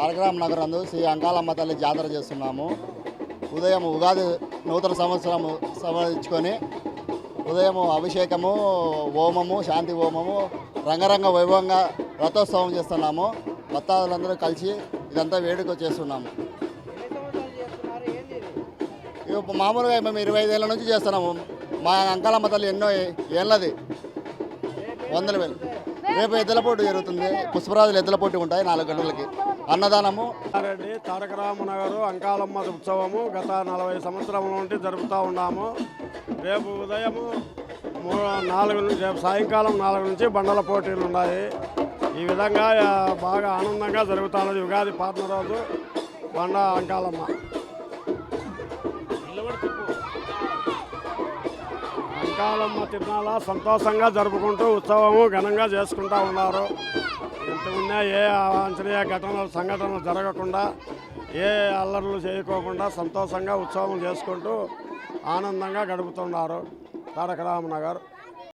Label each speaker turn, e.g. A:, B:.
A: తారకరామ నగరందు శ్రీ అంకాలమ్మ తల్లి జాతర చేస్తున్నాము. ఉదయం ఉగాది నూతన సంవత్సరం సంబంధించుకొని ఉదయం అభిషేకము హోమము శాంతి హోమము రంగరంగ వైభవంగా రథోత్సవం చేస్తున్నాము. భక్తాదులందరూ కలిసి ఇదంతా వేడుక చేస్తున్నాము. మామూలుగా మేము ఇరవై ఐదేళ్ళ నుంచి చేస్తున్నాము. మా అంకాలమ్మ తల్లి ఎన్నో ఏళ్ళది? వందల వేలు. రేపు ఎద్దుల పోటీ జరుగుతుంది. పుష్పరాజులు ఎద్దల పోటీ ఉంటాయి నాలుగు గంటలకి. అన్నదానము.
B: రెడ్డి తారక రామనగరు అంకాలమ్మ ఉత్సవము గత నలభై సంవత్సరముల నుండి జరుపుతూ ఉన్నాము. రేపు ఉదయము మూ- నాలుగు నుంచి రేపు సాయంకాలం నాలుగు నుంచి బండల పోటీలు ఉన్నాయి. ఈ విధంగా బాగా ఆనందంగా జరుగుతున్నది ఉగాది పాతన రోజు. బండ అంకాలమ్మ అంకాలమ్మ తిరునాళ సంతోషంగా జరుపుకుంటూ ఉత్సవము ఘనంగా చేసుకుంటూ ఉన్నారు. ఇంతకుముందే ఏ అవాంఛనీయ ఘటనలు సంఘటనలు జరగకుండా ఏ అల్లర్లు చేయకోకుండా సంతోషంగా ఉత్సవం చేసుకుంటూ ఆనందంగా గడుపుతున్నారు తారక రామనగర్